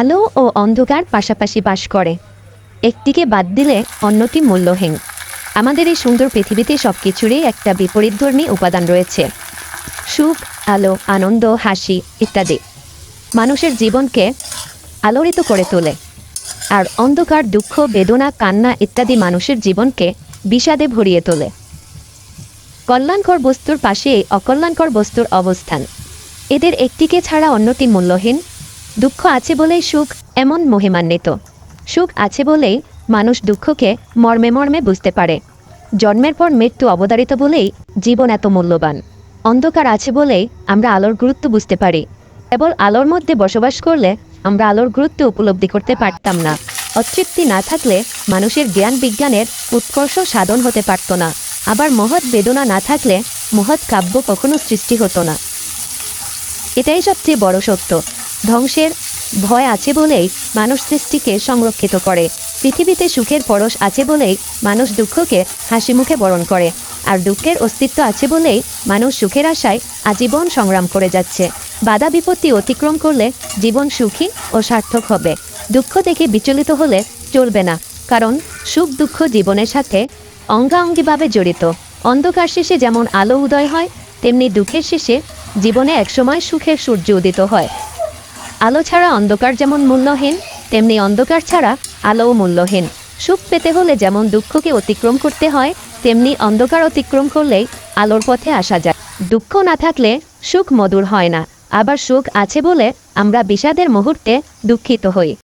আলো ও অন্ধকার পাশাপাশি বাস করে। একটিকে বাদ দিলে অন্যটি মূল্যহীন। আমাদের এই সুন্দর পৃথিবীতে সব কিছুরই একটা বিপরীতধর্মী উপাদান রয়েছে। সুখ, আলো, আনন্দ, হাসি ইত্যাদি। মানুষের জীবনকে আলোড়িত করে তোলে। আর অন্ধকার দুঃখ, বেদনা, কান্না ইত্যাদি মানুষের জীবনকে বিষাদে ভরিয়ে তোলে। কল্যাণকর বস্তুর পাশেই অকল্যাণকর বস্তুর অবস্থান। এদের একটিকে ছাড়া অন্যটি মূল্যহীন দুঃখ আছে বলেই সুখ এমন মহিমান্বিত। সুখ আছে বলেই মানুষ দুঃখকে মর্মে মর্মে বুঝতে পারে। জন্মের পর মৃত্যু অবদারিত বলেই জীবন এত মূল্যবান। অন্ধকার আছে বলেই আমরা আলোর গুরুত্ব বুঝতে পারি। কেবল আলোর মধ্যে বসবাস করলে আমরা আলোর গুরুত্ব উপলব্ধি করতে পারতাম না। অতৃপ্তি না থাকলে মানুষের জ্ঞান বিজ্ঞানের উৎকর্ষ সাধন হতে পারত না। আবার মহৎ বেদনা না থাকলে মহৎ কাব্য কখনো সৃষ্টি হতো না। এটাই সবচেয়ে বড় সত্য। ধ্বংসের ভয় আছে বলেই মানুষ সৃষ্টিকে সংরক্ষিত করে। পৃথিবীতে সুখের পরশ আছে বলেই মানুষ দুঃখকে হাসি মুখে বরণ করে। আর দুঃখের অস্তিত্ব আছে বলেই মানুষ সুখের আশায় আজীবন সংগ্রাম করে যাচ্ছে। বাধা বিপত্তি অতিক্রম করলে জীবন সুখী ও সার্থক হবে। দুঃখ থেকে বিচলিত হলে চলবে না, কারণ সুখ দুঃখ জীবনের সাথে অঙ্গাঙ্গিভাবে জড়িত। অন্ধকার শেষে যেমন আলো উদয় হয়, তেমনি দুঃখের শেষে জীবনে একসময় সুখের সূর্য উদিত হয়। আলো ছাড়া অন্ধকার যেমন মূল্যহীন, তেমনি অন্ধকার ছাড়া আলোও মূল্যহীন। সুখ পেতে হলে যেমন দুঃখকে অতিক্রম করতে হয়, তেমনি অন্ধকার অতিক্রম করলেই আলোর পথে আসা যায়। দুঃখ না থাকলে সুখ মধুর হয় না। আবার সুখ আছে বলে আমরা বিষাদের মুহূর্তে দুঃখিত হই।